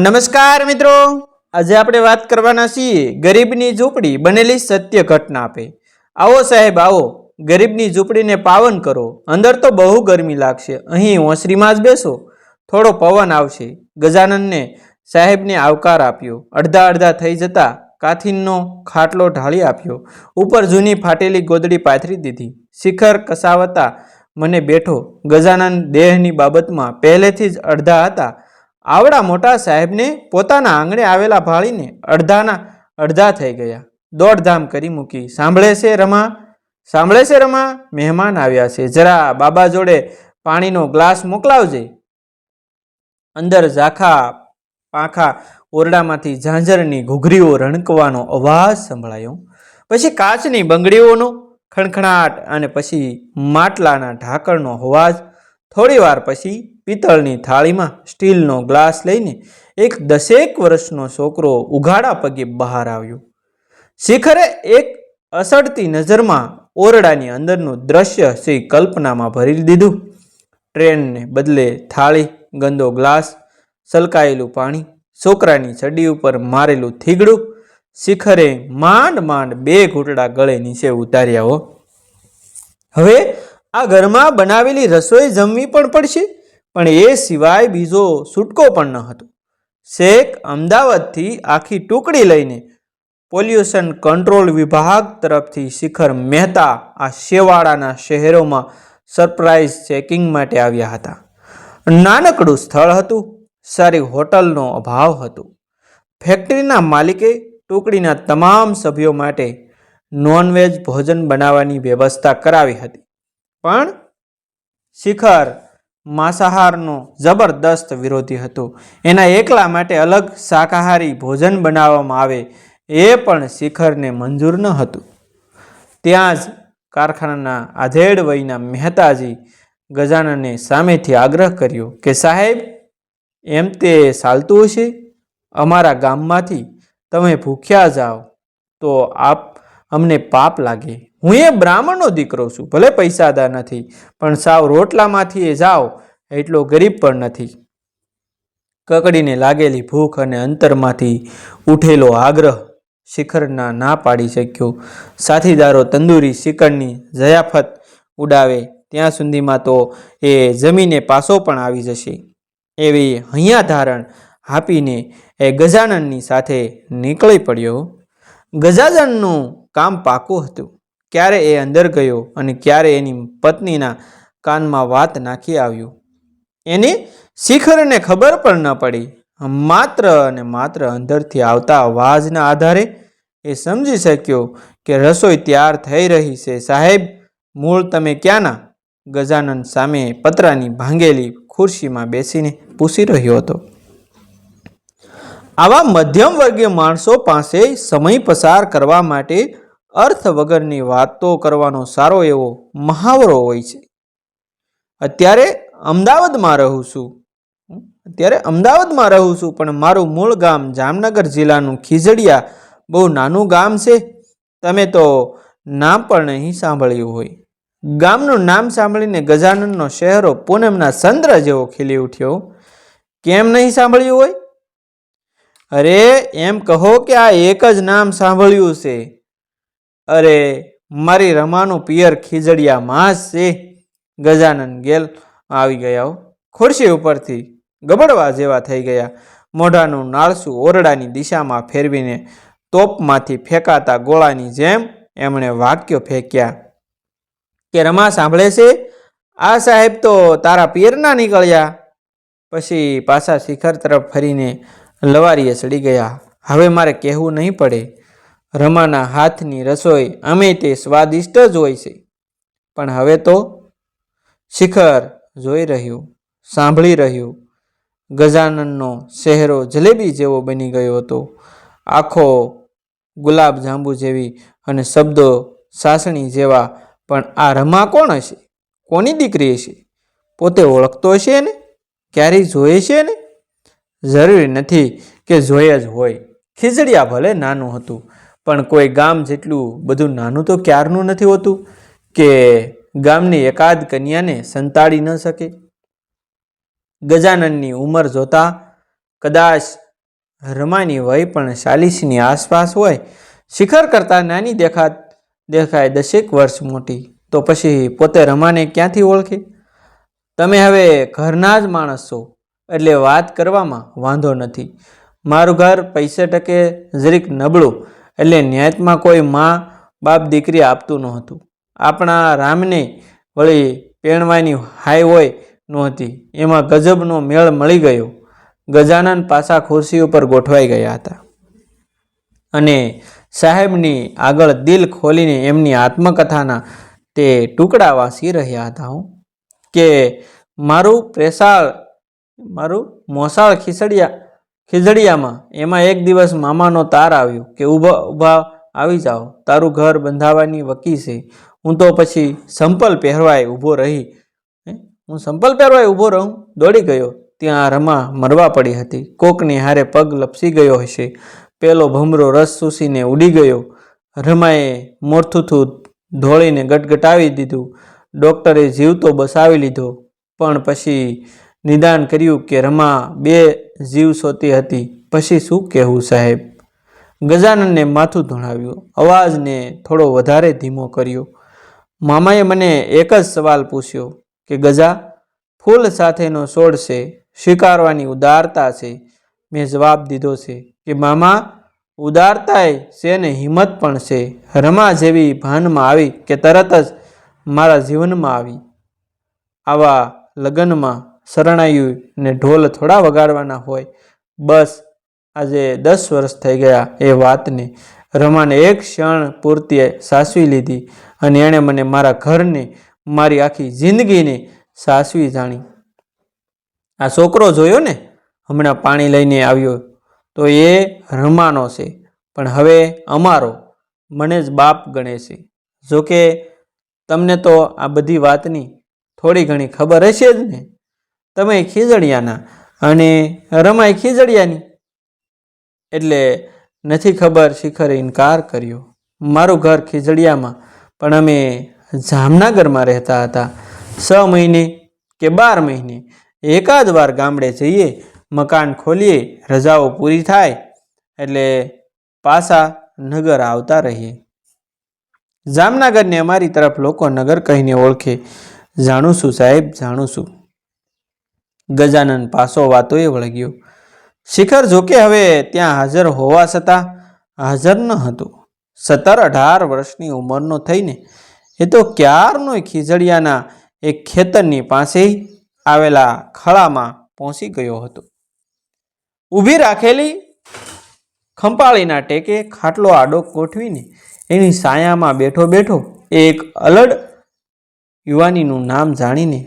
નમસ્કાર મિત્રો. આજે આપણે વાત કરવાના છીએ ગરીબની ઝૂંપડી બનેલી સત્ય ઘટના આપે આવો સાહેબ, આવો. ગરીબની ઝૂંપડીને પાવન કરો. અંદર તો બહુ ગરમી લાગશે. અહીં ઓસરીમાં જ બેસો. થોડો પવન આવશે. ગજાનનને સાહેબને આવકાર આપ્યો. અડધા અડધા થઈ જતા કાથીનનો ખાટલો ઢાળી આપ્યો. ઉપર જૂની ફાટેલી ગોદડી પાથરી દીધી. શિખર કસાવતા મને બેઠો. ગજાનન દેહની બાબતમાં પહેલેથી જ અડધા હતા. આવડા મોટા સાહેબને પોતાના આંગણે આવેલા ભાળીને અડધાના અડધા થઈ ગયા. દોડધામ કરી મૂકી. સાંભળે છે રમા? સાંભળે છે રમા? મહેમાન આવ્યા છે. જરા બાબા જોડે પાણીનો ગ્લાસ મોકલાવજે. અંદર ઝાખા પાંખા ઓરડામાંથી ઝાંઝરની ઘૂઘરીઓ રણકવાનો અવાજ સંભળાયો. પછી કાચની બંગડીઓનો ખણખણાટ અને પછી માટલાના ઢાંકણનો અવાજ થોડી વાર પછી પિત્તળની થાળીમાં સ્ટીલનો ગ્લાસ લઈને એક દસેક વર્ષનો છોકરો ઉઘાડા પગે બહાર આવ્યો. શિખરે એક અસડતી નજરમાં ઓરડાની અંદરનું દ્રશ્ય શ્રી કલ્પનામાં ભરી દીધું. ટ્રેનને બદલે થાળી, ગંદો ગ્લાસ, સલકાયેલું પાણી, છોકરાની ચડી ઉપર મારેલું થીગડું, શિખરે માંડ માંડ બે ઘૂંટડા ગળે નીચે ઉતાર્યા હો. હવે આ ઘરમાં બનાવેલી રસોઈ જમવી પણ પડશે? પણ એ સિવાય બીજો છૂટકો પણ ન હતો. શેખ અમદાવાદથી આખી ટુકડી લઈને પોલ્યુશન કંટ્રોલ વિભાગ તરફથી શિખર મહેતા આ શેવાળાના શહેરોમાં સરપ્રાઇઝ ચેકિંગ માટે આવ્યા હતા. નાનકડું સ્થળ હતું, સારી હોટલનો અભાવ હતો. ફેક્ટરીના માલિકે ટુકડીના તમામ સભ્યો માટે નોનવેજ ભોજન બનાવવાની વ્યવસ્થા કરાવી હતી. પણ શિખર માંસાહારનો જબરદસ્ત વિરોધી હતો. એના એકલા માટે અલગ શાકાહારી ભોજન બનાવવામાં આવે એ પણ શિખરને મંજૂર ન હતું. ત્યાં જ કારખાનાના આધેડ વયના મહેતાજી ગજાનને સામેથી આગ્રહ કર્યો કે, સાહેબ, એમ તે ચાલતું હશે? અમારા ગામમાંથી તમે ભૂખ્યા જાઓ તો આપ અમને પાપ લાગે. હું એ બ્રાહ્મણનો દીકરો છું, ભલે પૈસાદાર નથી, પણ સાવ રોટલામાંથી એ જાઓ એટલો ગરીબ પણ નથી. કકડીને લાગેલી ભૂખ અને અંતરમાંથી ઉઠેલો આગ્રહ શિખરના ના પાડી શક્યો. સાથીદારો તંદૂરી શિખરની જયાફત ઉડાવે, ત્યાં સુધીમાં તો એ જમીને પાસો પણ આવી જશે. એવી હૈયા ધારણ આપીને એ ગજાનનની સાથે નીકળી પડ્યો. ગજાનનનું કામ પાકું હતું. ક્યારે એ અંદર ગયો અને ક્યારે એની પત્નીના કાનમાં વાત નાખી આવ્યું. એની શિખરને ખબર પણ ન પડી. માત્ર અને માત્ર અંદરથી આવતા અવાજના આધારે એ સમજી શક્યો કે રસોઈ તૈયાર થઈ રહી છે. સાહેબ, મૂળ તમે ક્યાંના? ગજાનંદ સામે પતરાની ભાંગેલી ખુરશીમાં બેસીને પૂછી રહ્યો હતો. આવા મધ્યમ વર્ગીય માણસો પાસે સમય પસાર કરવા માટે અર્થ વગરની વાતો કરવાનો સારો એવો મહાવરો હોય છે. અત્યારે અમદાવાદમાં રહું છું. અત્યારે અમદાવાદમાં રહું છું, પણ મારું મૂળ ગામ જામનગર જિલ્લાનું ખીજડીયા બહુ નાનું ગામ છે. તમે તો નામ પણ નહીં સાંભળ્યું હોય. ગામનું નામ સાંભળીને ગજાનનનો શહેરો પૂનમના ચંદ્ર જેવો ખીલી ઉઠ્યો. કેમ નહીં સાંભળ્યું હોય? અરે, એમ કહો કે આ એક જ નામ સાંભળ્યું છે. અરે, મારી રમાનું પિયર ખીજડિયા માસ છે. ગજાનન ગેલ આવી ગયા. ખુરશી ઉપરથી ગબડવા જેવા થઈ ગયા. મોઢાનું નાળસું ઓરડાની દિશામાં ફેરવીને તોપમાંથી ફેંકાતા ગોળાની જેમ એમણે વાક્યો ફેંક્યા. કે રમા સાંભળે છે? આ સાહેબ તો તારા પિયરના નીકળ્યા. પછી પાછા શિખર તરફ ફરીને લવારીએ ચડી ગયા. હવે મારે કહેવું નહીં પડે. રમાના હાથની રસોઈ અમે તે સ્વાદિષ્ટ જ હોય છે. પણ હવે તો? શિખર જોઈ રહ્યું, સાંભળી રહ્યું. ગજાનનનો ચહેરો જલેબી જેવો બની ગયો હતો. આખો ગુલાબ જાંબુ જેવી અને શબ્દો સાસણી જેવા, પણ આ રમા કોણ હશે? કોની દીકરી હશે? પોતે ઓળખતો હશે ને? ક્યારેય જોયે છે ને? જરૂરી નથી કે જોઈએ જ હોય. ખીજડીયા ભલે નાનું હતું, પણ કોઈ ગામ જેટલું બધું નાનું તો ક્યારનું નથી હોતું? કે ગામની એકાદ કન્યાને સંતાડી ન શકે. ગજાનનની ઉંમર જોતા કદાચ રમાની વય પણ ચાલીસની આસપાસ હોય, શિખર કરતાં નાની દેખા, દેખાય દસેક વર્ષ મોટી. તો પછી પોતે રમાને ક્યાંથી ઓળખે? તમે હવે ઘરના જ માણસ છો, એટલે વાત કરવામાં વાંધો નથી. મારું ઘર પૈસે ટકે જરીક નબળું, એટલે ન્યાયતમાં કોઈ માં બાપ દીકરી આપતું નહોતું. આપણા રામને વળી પેણવાની હાય હોય નહોતી. એમાં ગજબનો મેળ મળી ગયો. ગજાનન પાસા ખુરશી ઉપર ગોઠવાઈ ગયા હતા. અને સાહેબની આગળ દિલ ખોલીને એમની આત્મકથાના તે ટુકડા વાસી રહ્યા હતા હું. કે મારું પ્રેસાળ, મારું મોસાળ ખીસડિયા, ખીજડીયામાં એમાં એક દિવસ મામાનો તાર આવ્યો કે ઊભા ઊભા આવી જાઓ. તારું ઘર બંધાવવાની વકી છે. હું તો પછી સંપલ પહેરવાય ઊભો રહી, હે? સંપલ પહેરવાય ઊભો રહું, દોડી ગયો. ત્યાં રમા મરવા પડી હતી. કોકની હારે પગ લપસી ગયો હશે. પેલો ભમરો રસ સૂસીને ઉડી ગયો. રમાએ મોરથુથું ધોળીને ગટગટાવી દીધું. ડૉક્ટરે જીવ તો બસાવી લીધો, પણ પછી નિદાન કર્યું કે રમા બે જીવ સોતી હતી. પછી શું કહેવું સાહેબ? ગજાનનને માથું ધોણાવ્યું. અવાજને થોડો વધારે ધીમો કર્યો. મામાએ મને એક જ સવાલ પૂછ્યો કે, ગજા, ફૂલ સાથેનો છોડ છે, સ્વીકારવાની ઉદારતા છે? મેં જવાબ દીધો છે કે, મામા ઉદારતાય છે ને હિંમત પણ છે. રમા જેવી ભાનમાં આવી કે તરત જ મારા જીવનમાં આવી. આવા લગ્નમાં શરણાયું ને ઢોલ થોડા વગાડવાના હોય. બસ, આજે દસ વર્ષ થઈ ગયા એ વાતને. રમાને એક ક્ષણ પૂરતી સાસવી લીધી અને એણે મને મારા ઘરને, મારી આખી જિંદગીને સાસવી જાણી. આ છોકરો જોયો ને? હમણાં પાણી લઈને આવ્યો. તો એ રમાનો છે, પણ હવે અમારો, મને જ બાપ ગણે છે. જોકે તમને તો આ બધી વાતની થોડી ઘણી ખબર હશે જ ને? તમે ખીજડિયાના અને રમાય ખીજડિયાની. એટલે નથી ખબર શિખરે ઇનકાર કર્યો. મારું ઘર ખીજડિયામાં, પણ અમે જામનગરમાં રહેતા હતા. છ મહિને કે બાર મહિને એકાદ વાર ગામડે જઈએ, મકાન ખોલીએ, રજાઓ પૂરી થાય, એટલે પાછા નગર આવતા રહીએ. જામનગરને અમારી તરફ લોકો નગર કહીને ઓળખે. જાણું છું સાહેબ, જાણું છું. ગજાનન પાસો વાતોએ વળગ્યો. શિખર જોકે હવે ત્યાં હાજર હોવા છતાં હાજર ન હતો. સત્તર અઢાર વર્ષની ઉંમરનો થઈને એ તો ક્યારનો ખીજડિયાના એક ખેતરની પાસે આવેલા ખળામાં પહોંચી ગયો હતો. ઊભી રાખેલી ખંપાળીના ટેકે ખાટલો આડો ગોઠવીને એની સાયામાં બેઠો બેઠો એક અલડ યુવાનીનું નામ જાણીને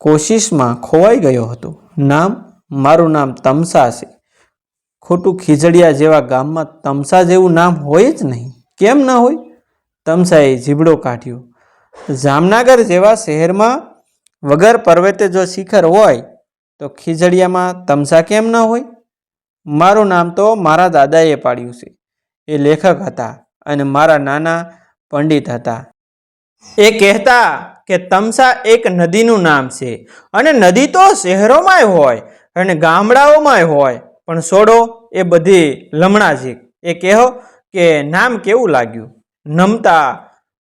કોશિશમાં ખોવાઈ ગયો હતો. નામ મારું નામ તમસા છે. ખોટું ખીજડિયા જેવા ગામમાં તમસા જેવું નામ હોય જ નહીં. કેમ ન હોય? તમસાએ જીબડો કાઢ્યો. જામનગર જેવા શહેરમાં વગર પર્વતે જો શિખર હોય, તો ખીજડિયામાં તમસા કેમ ન હોય? મારું નામ તો મારા દાદાએ પાડ્યું છે. એ લેખક હતા અને મારા નાના પંડિત હતા. એ કહેતા કે તમસા એક નદીનું નામ છે અને નદી તો શહેરોમાંય હોય અને ગામડાઓમાંય હોય, પણ છોડો એ બધી લમણાજીક એ કહો કે નામ કેવું લાગ્યું? નમતા,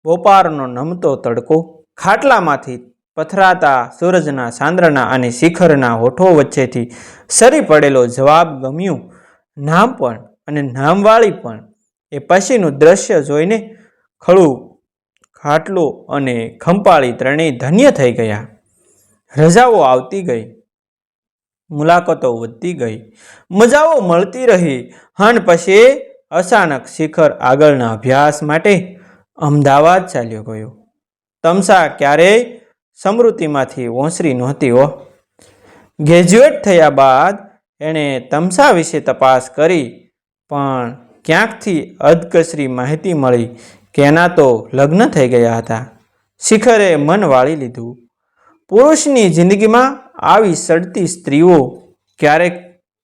બોપારનો નમતો તડકો. ખાટલામાંથી પથરાતા સૂરજના સાંદ્રના અને શિખરના હોઠો વચ્ચેથી સરી પડેલો જવાબ ગમ્યું. નામ પણ અને નામવાળી પણ. એ પછીનું દ્રશ્ય જોઈને ખળું, ખાટલો અને ખંપાળી ત્રણેય ધન્ય થઈ ગયા. રજાઓ આવતી ગઈ. મુલાકાતો વધતી ગઈ. મજાઓ મળતી રહી. હણ પછી અચાનક શિખર આગળના અભ્યાસ માટે અમદાવાદ ચાલ્યો ગયો. તમસા ક્યારેય સમૃદ્ધિમાંથી ઓસરી નહોતી હો. ગ્રેજ્યુએટ થયા બાદ એણે તમસા વિશે તપાસ કરી, પણ ક્યાંકથી અધકસરી માહિતી મળી કે એના તો લગ્ન થઈ ગયા હતા. શિખરે મન વાળી લીધું. પુરુષની જિંદગીમાં આવી સડતી સ્ત્રીઓ ક્યારેક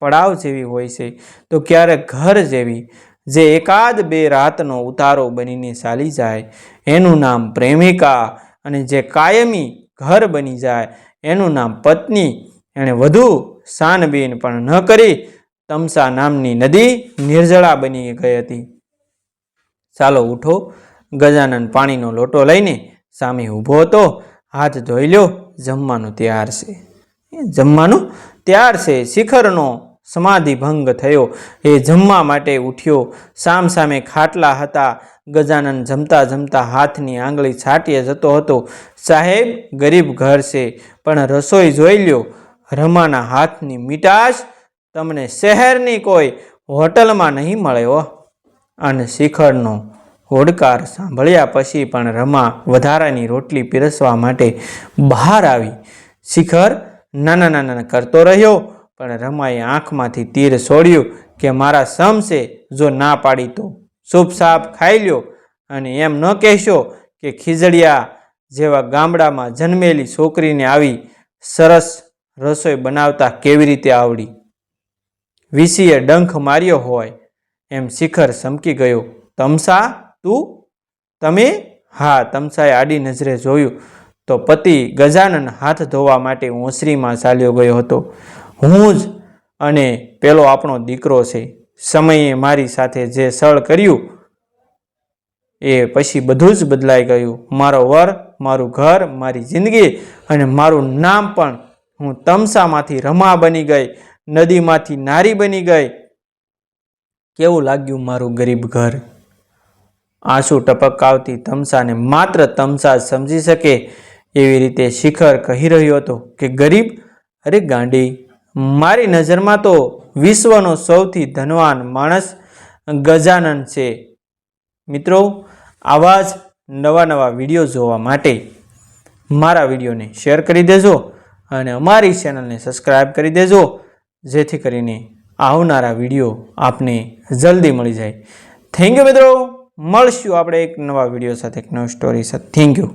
પડાવ જેવી હોય છે. તો ક્યારેક ઘર જેવી, જે એકાદ બે રાતનો ઉતારો બનીને ચાલી જાય, એનું નામ પ્રેમિકા અને જે કાયમી ઘર બની જાય, એનું નામ પત્ની. એણે વધુ સાનબીન પણ ન કરી, તમસા નામની નદી નિર્જળા બની ગઈ હતી. ચાલો ઉઠો, ગજાનન પાણીનો લોટો લઈને સામે ઊભો હતો, હાથ ધોઈ લ્યો, જમવાનું તૈયાર છે. જમવાનું તૈયાર છે. શિખરનો સમાધિ ભંગ થયો. એ જમવા માટે ઉઠ્યો. સામ સામે ખાટલા હતા. ગજાનન જમતા જમતા હાથની આંગળી છાટીએ જતો હતો. સાહેબ, ગરીબ ઘર છે, પણ રસોઈ જોઈ લ્યો. રમાના હાથની મીઠાશ તમને શહેરની કોઈ હોટલમાં નહીં મળ્યો અને શિખરનો હોડકાર સાંભળ્યા પછી પણ રમા વધારાની રોટલી પીરસવા માટે બહાર આવી. શિખર નાના નાના કરતો રહ્યો, પણ રમાએ આંખમાંથી તીર છોડ્યું કે મારા સમ છે જો ના પાડી તો. સૂપ સાપ ખાઈ લ્યો અને એમ ન કહેશો કે ખીજડિયા જેવા ગામડામાં જન્મેલી છોકરીને આવી સરસ રસોઈ બનાવતા કેવી રીતે આવડી? વિસીએ ડંખ માર્યો હોય એમ શિખર સમકી ગયો. તમસા? તું? તમે? હા, તમસાએ આડી નજરે જોયું તો પતિ ગજાનન હાથ ધોવા માટે ઓસરીમાં ચાલ્યો ગયો હતો. હું જ અને પેલો આપણો દીકરો છે. સમયે મારી સાથે જે સળ કર્યું એ પછી બધું જ બદલાઈ ગયું. મારો વર, મારું ઘર, મારી જિંદગી અને મારું નામ પણ હું તમસામાંથી રમા બની ગઈ. નદીમાંથી નારી બની ગઈ. કેવું લાગ્યું મારું ગરીબ ઘર? આંસુ ટપકાવતી તમસાને માત્ર તમસા જ સમજી શકે. એવી રીતે શિખર કહી રહ્યો હતો કે, ગરીબ, અરે ગાંડી, મારી નજરમાં તો વિશ્વનો સૌથી ધનવાન માણસ ગજાનન છે. મિત્રો, આવા જ નવા નવા વીડિયો જોવા માટે મારા વિડીયોને શેર કરી દેજો અને અમારી ચેનલને સબસ્ક્રાઈબ કરી દેજો, જેથી કરીને આવનારા વીડિયો આપને જલ્દી મળી જાય. થેન્ક યુ મિત્રો. મળશું આપણે એક નવા વીડિયો સાથે, એક નવી સ્ટોરી સાથે. Thank you.